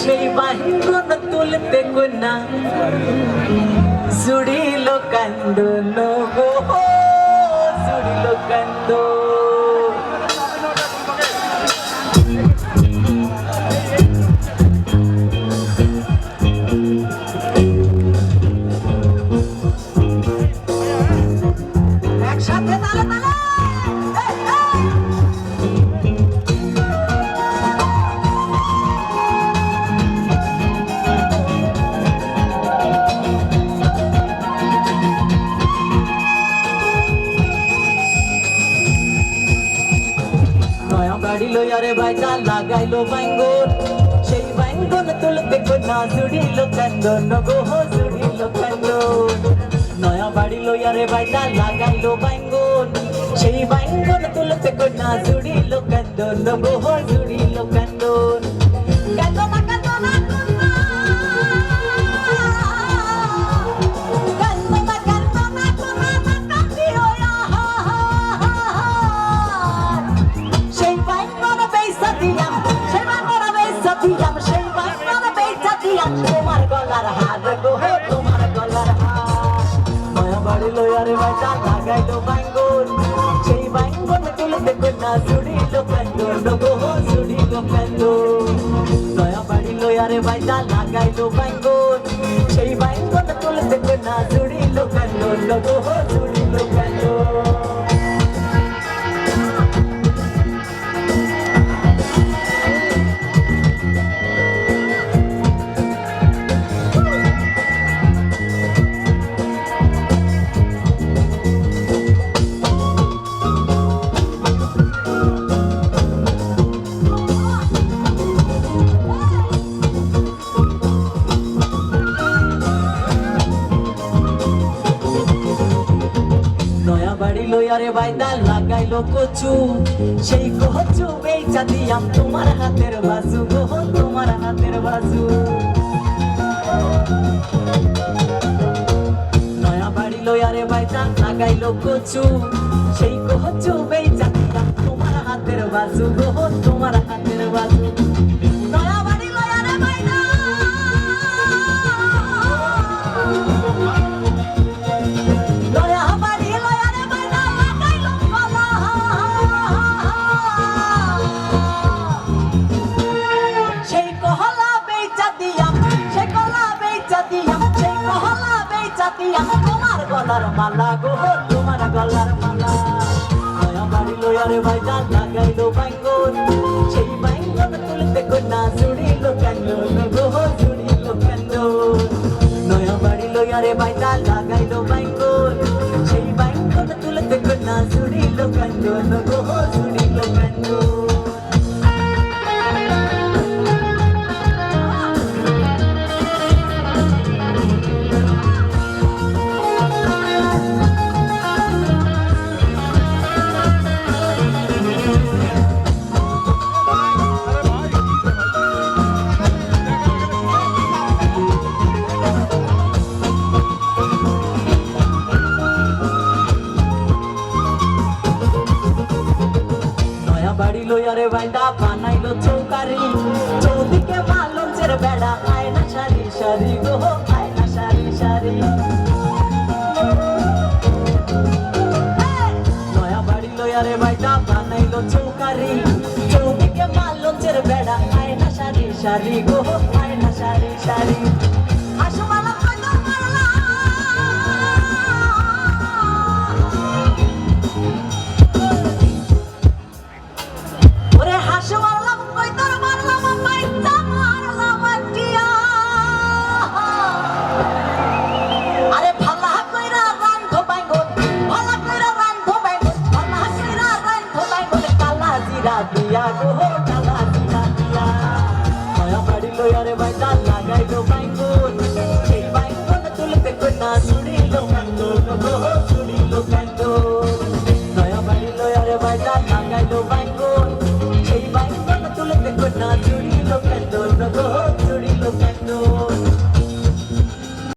সেই বাহিন তুলতে কন্যা জুড়িল কান্দ নগো জুড়িল কান্দ একসাথে তালে তালে নয়া আরে ভাইটা লাগাইলো বাইঙ্গন সেই বাইঙ্গন তুলতে কোনা জুড়িল কান্দন গো জুড়িল কান্দন নয়া বাড়ি লইয়ারে ভাইটা লাগাইলো বাইঙ্গন সেই বাইঙ্গন তুলতে না জুড়িল কান্দন গো জুড়িল কান্দনা কান্দনা গো হে তোমার গলার হার। মায়া বাড়ি লয়ারে বাটা লাগাইলো বাইঙ্গন সেই বাইঙ্গন তুলতে কন্যা জুড়িলো কান্দন গো জুড়িলো কান্দন নয়া বাড়ি লয়ারে বাটা লাগাইলো বাইঙ্গন সেই বাইঙ্গন তুলতে কন্যা জুড়িলো গো জুড়িলো নয়া বাড়ি লইয়ারে বাইদা লাগাইলো কচু। সেই কচু বেচা দিয়াম তোমার হাতের বাজু গো, তোমার হাতের বাজু। নয়া বাড়ি লইয়ারে বাইদা লাগাইলো কচু। সেই কচু বেচা দিয়াম তোমার হাতের বাজু গো, তোমার হাতের বাজু। নয়া দিয়াম সেই কলা বেচা দিয়াম সেই কহলা বেচা দিয়াম। তোমার গলার মালা গো, তোমার গলার মালা। লয়া বাড়ি লয়া রে বাইনা লাগাইলো বাইঙ্গন সেই বাইঙ্গন তুলতে কন্যা জুড়িলো কান্দন গো, জুড়িলো কান্দন নয়া বাড়ি লইয়া রে বাইটা লাগাইলো বাইঙ্গন সেই বাইঙ্গন তুলতে কন্যা জুড়িলো কান্দন গো, জুড়িলো কান্দন লইয়ারে বানাইলো চৌকারি। চৌদিকে মালঞ্চের বেড়া, আয়না সারি সারি গো, আয়না সারি সারি নয়া বাড়ি লইয়ারে বাইন্দা বানাইলো চৌকারি। চৌদিকে মালঞ্চের বেড়া, আয়না সারি সারি গো, আয়না সারি সারি